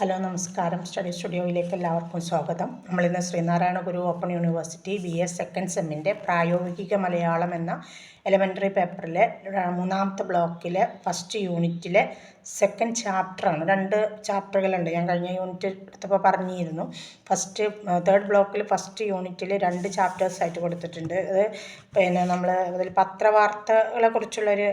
Hello നമസ്കാരം. Study സ്റ്റുഡിയോയിലേക്ക് എല്ലാവർക്കും സ്വാഗതം. നമ്മളിന്ന് Sreenarayana Guru open university B S second സെമ്മിന്റെ പ്രായോഗിക മലയാളം എന്ന എലിമെന്ററി പേപ്പറിലെ മൂന്നാമത്തെ ബ്ലോക്കിലെ ഫസ്റ്റ് യൂണിറ്റിലെ സെക്കൻഡ് ചാപ്റ്ററാണ് രണ്ട് ചാപ്റ്ററുകളുണ്ട് ഞാൻ കഴിഞ്ഞ യൂണിറ്റ് എടുത്തപ്പോൾ പറഞ്ഞിരുന്നു. ഫസ്റ്റ് തേർഡ് ബ്ലോക്കിൽ ഫസ്റ്റ് യൂണിറ്റിൽ രണ്ട് ചാപ്റ്റേഴ്സ് ആയിട്ട് കൊടുത്തിട്ടുണ്ട്. അത് പിന്നെ നമ്മൾ അതിൽ പത്രവാർത്തകളെ കുറിച്ചുള്ളൊരു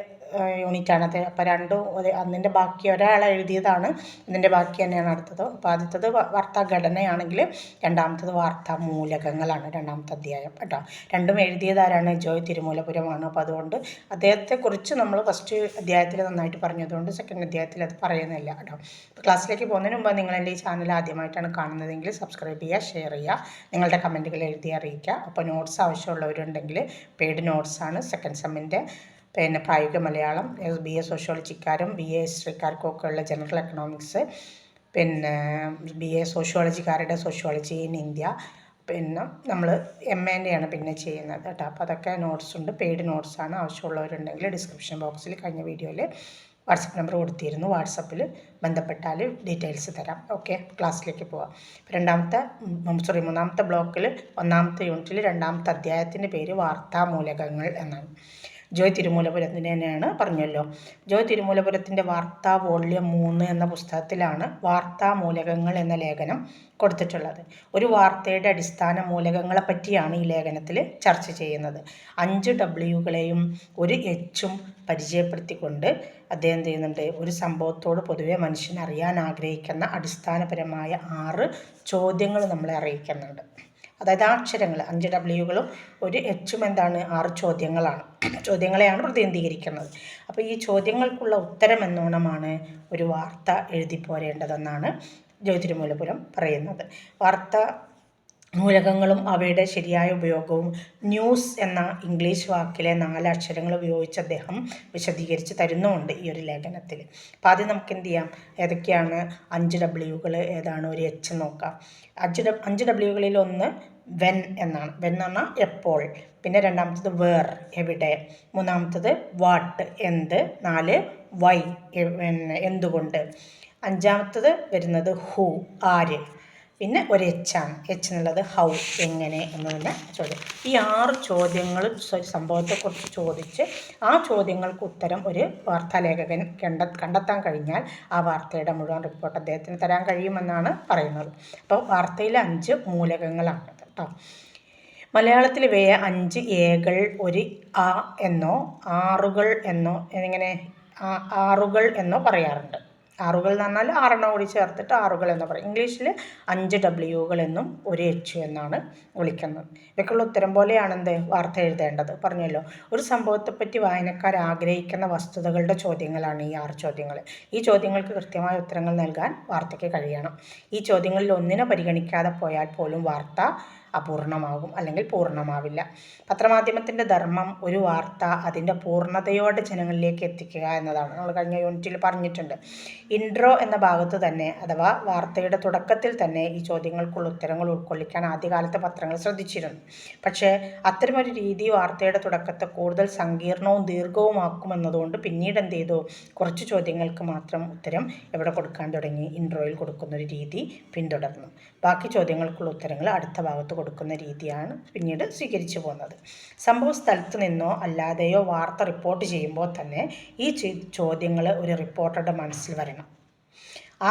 യൂണിറ്റാണ്. അത് അപ്പോൾ രണ്ടും ഒരു അതിന്റെ ബാക്കി ഒരാൾ എഴുതിയതാണ്. ഇതിന്റെ ബാക്കി തന്നെയാണ് അടുത്തത്. അപ്പോൾ ആദ്യത്തത് വാർത്താഘടനയാണെങ്കിൽ വാർത്താ ഘടനയാണെങ്കിൽ രണ്ടാമത്തത് വാർത്താ മൂലകങ്ങളാണ് രണ്ടാമത്തെ അധ്യായം കേട്ടോ. രണ്ടും എഴുതിയതാരാണ് ജോയ് തിരുമൂലപുരമാണ്. അപ്പോൾ അതുകൊണ്ട് അദ്ദേഹത്തെക്കുറിച്ച് നമ്മൾ ഫസ്റ്റ് അധ്യായത്തിൽ നന്നായിട്ട് പറഞ്ഞതുകൊണ്ട് സെക്കൻഡ് അധ്യായത്തിൽ അത് പറയുന്നില്ല കേട്ടോ. അപ്പോൾ ക്ലാസ്സിലേക്ക് പോകുന്നതിന് മുമ്പ് നിങ്ങൾ എന്റെ ഈ ചാനൽ ആദ്യമായിട്ടാണ് കാണുന്നതെങ്കിൽ സബ്സ്ക്രൈബ് ചെയ്യുക ഷെയർ ചെയ്യുക നിങ്ങളുടെ കമന്റുകൾ എഴുതി അറിയിക്കുക. അപ്പോൾ നോട്ട്സ് ആവശ്യമുള്ളവരുണ്ടെങ്കിൽ പെയ്ഡ് നോട്ട്സാണ് സെക്കൻഡ് സെമ്മിന്റെ പിന്നെ പ്രായോഗിക മലയാളം ബി എ സോഷ്യോളജിക്കാരും ബി എ ഹിസ്റ്ററിക്കാർക്കും ഒക്കെ ഉള്ള ജനറൽ എക്കണോമിക്സ് പിന്നെ ബി എ സോഷ്യോളജിക്കാരുടെ സോഷ്യോളജി ഇൻ ഇന്ത്യ പിന്നെ നമ്മൾ എം എന്റെയാണ് പിന്നെ ചെയ്യുന്നത് കേട്ടോ. അപ്പോൾ അതൊക്കെ നോട്ട്സ് ഉണ്ട്. പെയ്ഡ് നോട്ട്സാണ് ആവശ്യമുള്ളവരുണ്ടെങ്കിൽ ഡിസ്ക്രിപ്ഷൻ ബോക്സിൽ കഴിഞ്ഞ വീഡിയോയിൽ വാട്സപ്പ് നമ്പർ കൊടുത്തിരുന്നു. വാട്സപ്പിൽ ബന്ധപ്പെട്ടാൽ ഡീറ്റെയിൽസ് തരാം. ഓക്കെ ക്ലാസ്സിലേക്ക് പോവാം. രണ്ടാമത്തെ സോറി മൂന്നാമത്തെ ബ്ലോക്കിൽ ഒന്നാമത്തെ യൂണിറ്റിൽ രണ്ടാമത്തെ അധ്യായത്തിന്റെ പേര് വാർത്താമൂലകങ്ങൾ എന്നാണ്. ജോയ് തിരുമൂലപുരത്തിന്റെ തന്നെയാണ് പറഞ്ഞല്ലോ. ജോയ് തിരുമൂലപുരത്തിന്റെ വാർത്താ വോള്യം മൂന്ന് എന്ന പുസ്തകത്തിലാണ് വാർത്താ മൂലകങ്ങൾ എന്ന ലേഖനം കൊടുത്തിട്ടുള്ളത്. ഒരു വാർത്തയുടെ അടിസ്ഥാന മൂലകങ്ങളെ പറ്റിയാണ് ഈ ലേഖനത്തിൽ ചർച്ച ചെയ്യുന്നത്. അഞ്ച് ഡബ്ല്യുകളെയും ഒരു എച്ചും പരിചയപ്പെടുത്തിക്കൊണ്ട് അദ്ദേഹം ചെയ്യുന്നുണ്ട്? ഒരു സംഭവത്തോട് പൊതുവെ മനുഷ്യൻ അറിയാൻ ആഗ്രഹിക്കുന്ന അടിസ്ഥാനപരമായ ആറ് ചോദ്യങ്ങൾ നമ്മളെ അറിയിക്കുന്നുണ്ട്. അതായത് അക്ഷരങ്ങൾ അഞ്ച് ഡബ്ല്യുകളും ഒരു എച്ചും എന്താണ്? ആറ് ചോദ്യങ്ങളാണ്. ചോദ്യങ്ങളെയാണ് പ്രതിനിധീകരിക്കുന്നത്. അപ്പോൾ ഈ ചോദ്യങ്ങൾക്കുള്ള ഉത്തരം എന്നോണമാണ് ഒരു വാർത്ത എഴുതി പോരേണ്ടതെന്നാണ് ജ്യോതിരുമൂലപുരം പറയുന്നത്. വാർത്ത മൂലകങ്ങളും അവയുടെ ശരിയായ ഉപയോഗവും ന്യൂസ് എന്ന ഇംഗ്ലീഷ് വാക്കിലെ നാല് അക്ഷരങ്ങൾ ഉപയോഗിച്ച് അദ്ദേഹം വിശദീകരിച്ച് തരുന്നുമുണ്ട് ഈ ഒരു ലേഖനത്തിൽ അപ്പോൾ ആദ്യം നമുക്ക് എന്ത് ചെയ്യാം? ഏതൊക്കെയാണ് അഞ്ച് ഡബ്ല്യുകൾ ഏതാണ് ഒരു എച്ച് നോക്കാം. അഞ്ച് അഞ്ച് ഡബ്ല്യുകളിൽ ഒന്ന് വെൻ എന്നാണ്. വെൻ എന്ന് പറഞ്ഞാൽ എപ്പോൾ. പിന്നെ രണ്ടാമത്തത് വേർ എവിടെ. മൂന്നാമത്തത് വാട്ട് എന്ത്. നാല് വൈ എന്തുകൊണ്ട്. അഞ്ചാമത്തത് വരുന്നത് ഹൂ ആര്. പിന്നെ ഒരു എച്ചാണ് എച്ച് എന്നുള്ളത് ഹൗ എങ്ങനെ എന്നുള്ള ചോദ്യം. ഈ ആറ് ചോദ്യങ്ങൾ സ- സംഭവത്തെക്കുറിച്ച് ചോദിച്ച് ആ ചോദ്യങ്ങൾക്ക് ഉത്തരം ഒരു വാർത്താലേഖകൻ കണ്ട കണ്ടെത്താൻ കഴിഞ്ഞാൽ ആ വാർത്തയുടെ മുഴുവൻ റിപ്പോർട്ട് അദ്ദേഹത്തിന് തരാൻ കഴിയുമെന്നാണ് പറയുന്നത്. അപ്പോൾ വാർത്തയിലെ അഞ്ച് മൂലകങ്ങളാണ്. കേട്ടോ. മലയാളത്തിൽ ഇവയെ അഞ്ച് ഏകൾ ഒരു ആ എന്നോ ആറുകൾ എന്നോ എന്നിങ്ങനെ ആറുകൾ എന്നോ പറയാറുണ്ട്. ആറുകൾ എന്ന് പറഞ്ഞാൽ ആറെണ്ണം കൂടി ചേർത്തിട്ട് ആറുകൾ എന്ന് പറയും. ഇംഗ്ലീഷിൽ അഞ്ച് ഡബ്ല്യുകൾ എന്നും ഒരു എച്ച് എന്നാണ് വിളിക്കുന്നത്. ഇവയ്ക്കുള്ള ഉത്തരം പോലെയാണ് എന്ത് വാർത്ത എഴുതേണ്ടത്. പറഞ്ഞല്ലോ ഒരു സംഭവത്തെപ്പറ്റി വായനക്കാർ ആഗ്രഹിക്കുന്ന വസ്തുതകളുടെ ചോദ്യങ്ങളാണ് ഈ ആറ് ചോദ്യങ്ങൾ ഈ ചോദ്യങ്ങൾക്ക് കൃത്യമായ ഉത്തരങ്ങൾ നൽകാൻ വാർത്തയ്ക്ക് കഴിയണം. ഈ ചോദ്യങ്ങളിൽ ഒന്നിനെ പരിഗണിക്കാതെ പോയാൽ പോലും വാർത്ത അപൂർണമാകും അല്ലെങ്കിൽ പൂർണമാവില്ല. പത്രമാധ്യമത്തിന്റെ ധർമ്മം ഒരു വാർത്ത അതിന്റെ പൂർണതയോടെ ജനങ്ങളിലേക്ക് എത്തിക്കുക എന്നതാണ്. നമ്മൾ കഴിഞ്ഞ യൂണിറ്റിൽ പറഞ്ഞിട്ടുണ്ട്. ഇൻട്രോ എന്ന ഭാഗത്ത് തന്നെ അഥവാ വാർത്തയുടെ തുടക്കത്തിൽ തന്നെ ഈ ചോദ്യങ്ങൾക്കുള്ള ഉത്തരങ്ങൾ ഉൾക്കൊള്ളിക്കാൻ ആദ്യകാലത്തെ പത്രങ്ങൾ ശ്രദ്ധിച്ചിരുന്നു. പക്ഷേ അത്തരമൊരു രീതി വാർത്തയുടെ തുടക്കത്തെ കൂടുതൽ സങ്കീർണവും ദീർഘവുമാക്കുമെന്നതുകൊണ്ട് പിന്നീട് എന്ത് ചെയ്തു? കുറച്ച് ചോദ്യങ്ങൾക്ക് മാത്രം ഉത്തരം എവിടെ കൊടുക്കാൻ തുടങ്ങി. ഇൻട്രോയിൽ കൊടുക്കുന്ന ഒരു രീതി പിന്തുടർന്നു. ബാക്കി ചോദ്യങ്ങൾക്കുള്ള ഉത്തരങ്ങൾ അടുത്ത ഭാഗത്ത് കൊടുക്കുന്ന രീതിയാണ് പിന്നീട് സ്വീകരിച്ചു പോകുന്നത്. സംഭവ സ്ഥലത്ത് നിന്നോ അല്ലാതെയോ വാർത്ത റിപ്പോർട്ട് ചെയ്യുമ്പോൾ തന്നെ ഈ ചോദ്യങ്ങൾ ഒരു റിപ്പോർട്ടറുടെ മനസ്സിൽ വരണം.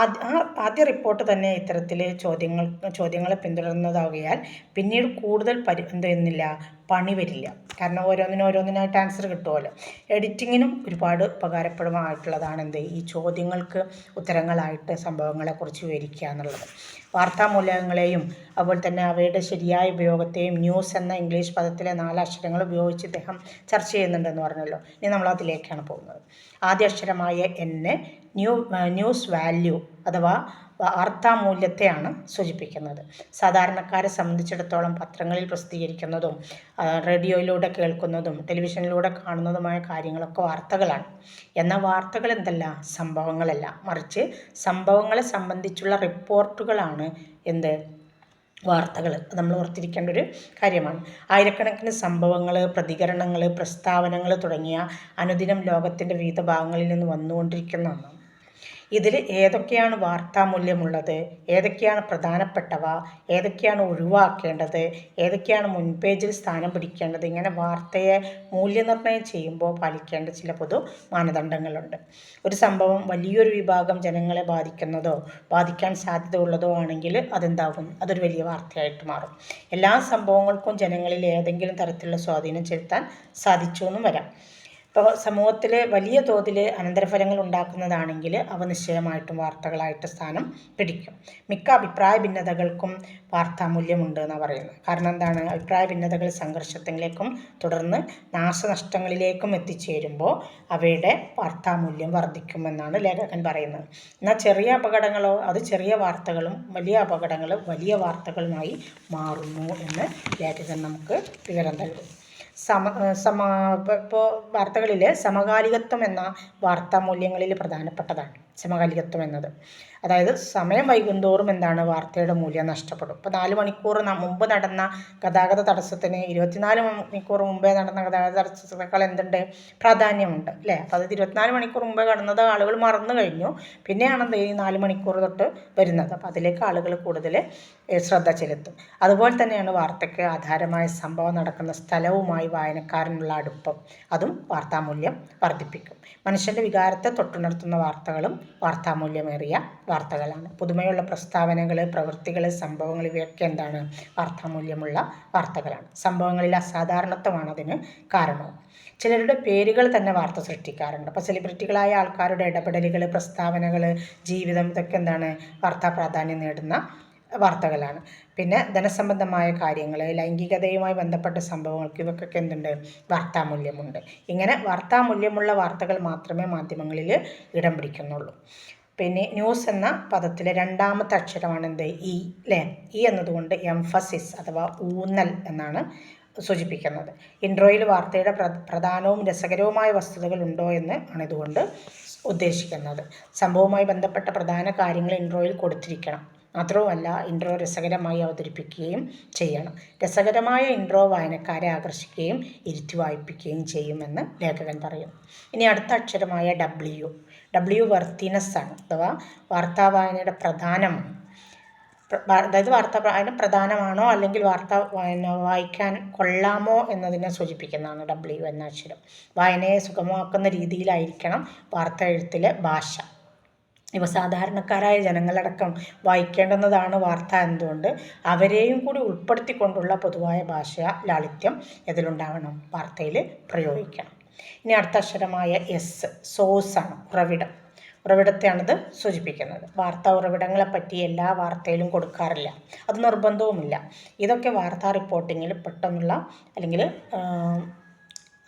ആദ്യ ആദ്യ റിപ്പോർട്ട് തന്നെ ഇത്തരത്തിൽ ചോദ്യങ്ങൾ ചോദ്യങ്ങളെ പിന്തുടരുന്നതാകിയാൽ പിന്നീട് കൂടുതൽ പരി എന്തെന്നില്ല പണി വരില്ല. കാരണം ഓരോന്നിനും ഓരോന്നിനായിട്ട് ആൻസർ കിട്ടുമല്ലോ. എഡിറ്റിങ്ങിനും ഒരുപാട് ഉപകാരപ്രദമായിട്ടുള്ളതാണ് എന്ത്? ഈ ചോദ്യങ്ങൾക്ക് ഉത്തരങ്ങളായിട്ട് സംഭവങ്ങളെക്കുറിച്ച് വിവരിക്കുക എന്നുള്ളത്. വാർത്താമൂലകങ്ങളെയും അതുപോലെ തന്നെ അവയുടെ ശരിയായ ഉപയോഗത്തെയും ന്യൂസ് എന്ന ഇംഗ്ലീഷ് പദത്തിലെ നാല് അക്ഷരങ്ങൾ ഉപയോഗിച്ച് ഇദ്ദേഹം ചർച്ച ചെയ്യുന്നുണ്ടെന്ന് പറഞ്ഞല്ലോ. ഇനി നമ്മൾ അതിലേക്കാണ് പോകുന്നത്. ആദ്യ അക്ഷരമായ എന്നെ ന്യൂ ന്യൂസ് വാല്യൂ അഥവാ വാർത്താമൂല്യത്തെയാണ് സൂചിപ്പിക്കുന്നത്. സാധാരണക്കാരെ സംബന്ധിച്ചിടത്തോളം പത്രങ്ങളിൽ പ്രസിദ്ധീകരിക്കുന്നതും റേഡിയോയിലൂടെ കേൾക്കുന്നതും ടെലിവിഷനിലൂടെ കാണുന്നതുമായ കാര്യങ്ങളൊക്കെ വാർത്തകളാണ്. എന്നാൽ വാർത്തകൾ എന്തല്ല? സംഭവങ്ങളല്ല. മറിച്ച് സംഭവങ്ങളെ സംബന്ധിച്ചുള്ള റിപ്പോർട്ടുകളാണ് എന്ത്? വാർത്തകൾ. നമ്മൾ ഓർത്തിരിക്കേണ്ട ഒരു കാര്യമാണ്. ആയിരക്കണക്കിന് സംഭവങ്ങൾ പ്രതികരണങ്ങൾ പ്രസ്താവനകൾ തുടങ്ങിയ അനുദിനം ലോകത്തിന്റെ വിവിധ ഭാഗങ്ങളിൽ നിന്ന് വന്നുകൊണ്ടിരിക്കുന്ന ഒന്നാണ്. ഇതിൽ ഏതൊക്കെയാണ് വാർത്താമൂല്യമുള്ളത്? ഏതൊക്കെയാണ് പ്രധാനപ്പെട്ടവ? ഏതൊക്കെയാണ് ഒഴിവാക്കേണ്ടത്? ഏതൊക്കെയാണ് മുൻപേജിൽ സ്ഥാനം പിടിക്കേണ്ടത്? ഇങ്ങനെ വാർത്തയെ മൂല്യനിർണയം ചെയ്യുമ്പോൾ പാലിക്കേണ്ട ചില പൊതു മാനദണ്ഡങ്ങളുണ്ട്. ഒരു സംഭവം വലിയൊരു വിഭാഗം ജനങ്ങളെ ബാധിക്കുന്നതോ ബാധിക്കാൻ സാധ്യത ഉള്ളതോ ആണെങ്കിൽ അതെന്താകും അതൊരു വലിയ വാർത്തയായിട്ട് മാറും. എല്ലാ സംഭവങ്ങൾക്കും ജനങ്ങളിൽ ഏതെങ്കിലും തരത്തിലുള്ള സ്വാധീനം ചെലുത്താൻ സാധിച്ചു എന്നും വരാം. ഇപ്പോൾ സമൂഹത്തിൽ വലിയ തോതിൽ അനന്തരഫലങ്ങൾ ഉണ്ടാക്കുന്നതാണെങ്കിൽ അവ നിശ്ചയമായിട്ടും വാർത്തകളായിട്ട് സ്ഥാനം പിടിക്കും. മിക്ക അഭിപ്രായ ഭിന്നതകൾക്കും വാർത്താമൂല്യമുണ്ട് എന്നാണ് പറയുന്നത്. കാരണം എന്താണ്? അഭിപ്രായ ഭിന്നതകൾ സംഘർഷത്തിലേക്കും തുടർന്ന് നാശനഷ്ടങ്ങളിലേക്കും എത്തിച്ചേരുമ്പോൾ അവയുടെ വാർത്താമൂല്യം വർദ്ധിക്കുമെന്നാണ് ലേഖകൻ പറയുന്നത്. എന്നാൽ ചെറിയ അപകടങ്ങളോ അത് ചെറിയ വാർത്തകളും വലിയ അപകടങ്ങൾ വലിയ വാർത്തകളുമായി മാറുന്നു എന്ന് ലേഖകൻ നമുക്ക് വിവരം നൽകും സമ സമ ഇപ്പോൾ വാർത്തകളിൽ സമകാലികത്വം എന്ന വാർത്താ മൂല്യങ്ങളിൽ പ്രധാനപ്പെട്ടതാണ്. സമകാലികത്വം എന്നത്. അതായത് സമയം വൈകുന്തോറും എന്താണ് വാർത്തയുടെ മൂല്യം നഷ്ടപ്പെടും. ഇപ്പോൾ നാല് മണിക്കൂർ മുമ്പ് നടന്ന ഗതാഗത തടസ്സത്തിന് ഇരുപത്തിനാല് മണിക്കൂർ മുമ്പേ നടന്ന ഗതാഗത തടസ്സത്തേക്കാൾ എന്തുണ്ട്? പ്രാധാന്യമുണ്ട്. അല്ലേ? അപ്പോൾ അത് ഇരുപത്തിനാല് മണിക്കൂർ മുമ്പേ കടന്നത് ആളുകൾ മറന്നു കഴിഞ്ഞു. പിന്നെയാണ് ഈ നാല് മണിക്കൂർ തൊട്ട് വരുന്നത്. അപ്പോൾ അതിലേക്ക് ആളുകൾ കൂടുതൽ ശ്രദ്ധ ചെലുത്തും. അതുപോലെ തന്നെയാണ് വാർത്തയ്ക്ക് ആധാരമായ സംഭവം നടക്കുന്ന സ്ഥലവുമായി വായനക്കാരനുള്ള അടുപ്പം. അതും വാർത്താമൂല്യം വർദ്ധിപ്പിക്കും. മനുഷ്യന്റെ വികാരത്തെ തൊട്ടുണർത്തുന്ന വാർത്തകളും വാർത്താമൂല്യമേറിയ വാർത്തകളാണ്. പുതുമയുള്ള പ്രസ്താവനകൾ പ്രവൃത്തികൾ സംഭവങ്ങൾ ഇവയൊക്കെ എന്താണ്? വാർത്താമൂല്യമുള്ള വാർത്തകളാണ്. സംഭവങ്ങളിൽ അസാധാരണത്വമാണ് അതിന് കാരണവും. ചിലരുടെ പേരുകൾ തന്നെ വാർത്ത സൃഷ്ടിക്കാറുണ്ട്. അപ്പോൾ സെലിബ്രിറ്റികളായ ആൾക്കാരുടെ ഇടപെടലുകൾ പ്രസ്താവനകൾ ജീവിതം ഇതൊക്കെ എന്താണ്? വാർത്താ പ്രാധാന്യം നേടുന്ന വാർത്തകളാണ്. പിന്നെ ധനസംബന്ധമായ കാര്യങ്ങൾ ലൈംഗികതയുമായി ബന്ധപ്പെട്ട സംഭവങ്ങൾക്ക് ഇവക്കൊക്കെ എന്തുണ്ട്? വാർത്താമൂല്യമുണ്ട്. ഇങ്ങനെ വാർത്താമൂല്യമുള്ള വാർത്തകൾ മാത്രമേ മാധ്യമങ്ങളിൽ ഇടം പിടിക്കുന്നുള്ളൂ. പിന്നെ ന്യൂസ് എന്ന പദത്തിലെ രണ്ടാമത്തെ അക്ഷരമാണ് എന്ത്? ഇ അല്ലേ ഇ എന്നതുകൊണ്ട് എംഫസിസ് അഥവാ ഊന്നൽ എന്നാണ് സൂചിപ്പിക്കുന്നത്. ഇൻട്രോയിൽ വാർത്തയുടെ പ്രധാനവും രസകരവുമായ വസ്തുതകൾ ഉണ്ടോ എന്ന് ആണ് ഇതുകൊണ്ട് ഉദ്ദേശിക്കുന്നത്. സംഭവവുമായി ബന്ധപ്പെട്ട പ്രധാന കാര്യങ്ങൾ ഇൻട്രോയിൽ കൊടുത്തിരിക്കണം. മാത്രവുമല്ല ഇൻട്രോ രസകരമായി അവതരിപ്പിക്കുകയും ചെയ്യണം. രസകരമായ ഇൻട്രോ വായനക്കാരെ ആകർഷിക്കുകയും ഇരുത്തി വായിപ്പിക്കുകയും ചെയ്യുമെന്ന് ലേഖകൻ പറയുന്നു. ഇനി അടുത്ത അക്ഷരമായ ഡബ്ല്യു ഡബ്ല്യു വർത്തിനസ് ആണ് അഥവാ വാർത്താ വായനയുടെ പ്രധാനമാണ് അതായത് വാർത്താ വായന പ്രധാനമാണോ അല്ലെങ്കിൽ വാർത്ത വായന വായിക്കാൻ കൊള്ളാമോ എന്നതിനെ സൂചിപ്പിക്കുന്നതാണ് ഡബ്ല്യു എന്ന അക്ഷരം. വായനയെ സുഗമമാക്കുന്ന രീതിയിലായിരിക്കണം വാർത്ത എഴുത്തിലെ ഭാഷ. ഇവ സാധാരണക്കാരായ ജനങ്ങളടക്കം വായിക്കേണ്ടുന്നതാണ് വാർത്ത എന്നതുകൊണ്ട് അവരെയും കൂടി ഉൾപ്പെടുത്തിക്കൊണ്ടുള്ള പൊതുവായ ഭാഷ ലാളിത്യം ഇതിലുണ്ടാവണം. വാർത്തയിൽ പ്രയോഗിക്കണം. ഇനി അടുത്ത അക്ഷരമായ എസ് സോസാണ് ഉറവിടം. ഉറവിടത്തെയാണിത് സൂചിപ്പിക്കുന്നത്. വാർത്താ ഉറവിടങ്ങളെ പറ്റി എല്ലാ വാർത്തയിലും കൊടുക്കാറില്ല. അത് നിർബന്ധവുമില്ല. ഇതൊക്കെ വാർത്താ റിപ്പോർട്ടിങ്ങിൽ പെട്ടെന്നുള്ള അല്ലെങ്കിൽ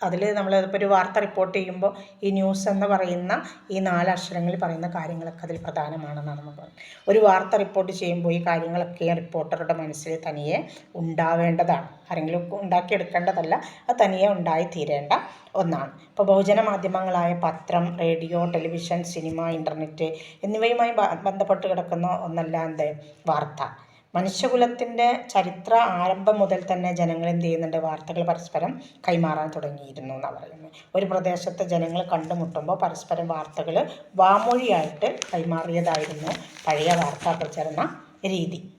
അതിൽ നമ്മൾ ഇപ്പോൾ ഒരു വാർത്ത റിപ്പോർട്ട് ചെയ്യുമ്പോൾ ഈ ന്യൂസ് എന്ന് പറയുന്ന ഈ നാല് അക്ഷരങ്ങളിൽ പറയുന്ന കാര്യങ്ങളൊക്കെ അതിൽ പ്രധാനമാണെന്നാണ് നമ്മൾ പറയുന്നത് ഒരു വാർത്ത റിപ്പോർട്ട് ചെയ്യുമ്പോൾ ഈ കാര്യങ്ങളൊക്കെ റിപ്പോർട്ടറുടെ മനസ്സിൽ തനിയെ ഉണ്ടാവേണ്ടതാണ്. ആരെങ്കിലും ഉണ്ടാക്കിയെടുക്കേണ്ടതല്ല അത് തനിയെ ഉണ്ടായിത്തീരേണ്ട ഒന്നാണ്. ഇപ്പോൾ ബഹുജന മാധ്യമങ്ങളായ പത്രം റേഡിയോ ടെലിവിഷൻ സിനിമ ഇന്റർനെറ്റ് എന്നിവയുമായി ബന്ധപ്പെട്ട് കിടക്കുന്ന ഒന്നല്ല എന്ത് വാർത്ത. മനുഷ്യകുലത്തിന്റെ ചരിത്ര ആരംഭം മുതൽ തന്നെ ജനങ്ങൾ എന്ത് ചെയ്യുന്നുണ്ട്? വാർത്തകൾ പരസ്പരം കൈമാറാൻ തുടങ്ങിയിരുന്നു എന്നാണ് പറയുന്നത്. ഒരു പ്രദേശത്തെ ജനങ്ങൾ കണ്ടുമുട്ടുമ്പോൾ പരസ്പരം വാർത്തകൾ വാമൊഴിയായിട്ട് കൈമാറിയതായിരുന്നു പഴയ വാർത്താ പ്രചരണ രീതി.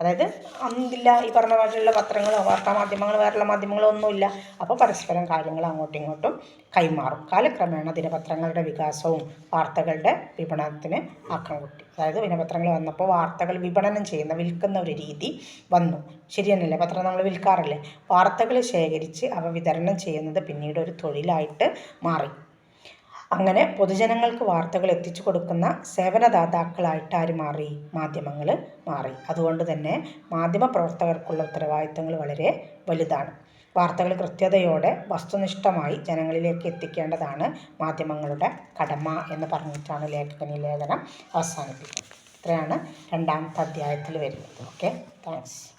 അതായത് അന്നില്ല ഈ പറഞ്ഞ പാട്ടിലുള്ള പത്രങ്ങളോ വാർത്താ മാധ്യമങ്ങളോ വേറെയുള്ള മാധ്യമങ്ങളോ ഒന്നുമില്ല. അപ്പോൾ പരസ്പരം കാര്യങ്ങൾ അങ്ങോട്ടും ഇങ്ങോട്ടും കൈമാറും. കാലക്രമേണ ദിനപത്രങ്ങളുടെ വികാസവും വാർത്തകളുടെ വിപണനത്തിന് ആക്കം കൂട്ടി. അതായത് ദിനപത്രങ്ങൾ വന്നപ്പോൾ വാർത്തകൾ വിപണനം ചെയ്യുന്ന വിൽക്കുന്ന ഒരു രീതി വന്നു. ശരിയെന്നല്ലേ പത്രം നമ്മൾ വിൽക്കാറില്ലേ? വാർത്തകൾ ശേഖരിച്ച് അവ വിതരണം ചെയ്യുന്നത് പിന്നീട് ഒരു തൊഴിലായിട്ട് മാറി. അങ്ങനെ പൊതുജനങ്ങൾക്ക് വാർത്തകൾ എത്തിച്ചു കൊടുക്കുന്ന സേവനദാതാക്കളായിട്ട് മാറി മാധ്യമങ്ങൾ മാറി. അതുകൊണ്ട് തന്നെ മാധ്യമ പ്രവർത്തകർക്കുള്ള ഉത്തരവാദിത്തങ്ങൾ വളരെ വലുതാണ്. വാർത്തകൾ കൃത്യതയോടെ വസ്തുനിഷ്ഠമായി ജനങ്ങളിലേക്ക് എത്തിക്കേണ്ടതാണ് മാധ്യമങ്ങളുടെ കടമ എന്ന് പറഞ്ഞിട്ടാണ് ലേഖകനി ലേഖനം അവസാനിപ്പിക്കുന്നത്. ഇത്രയാണ് രണ്ടാമത്തെ അധ്യായത്തിൽ വരുന്നത്. ഓക്കെ? താങ്ക്സ്.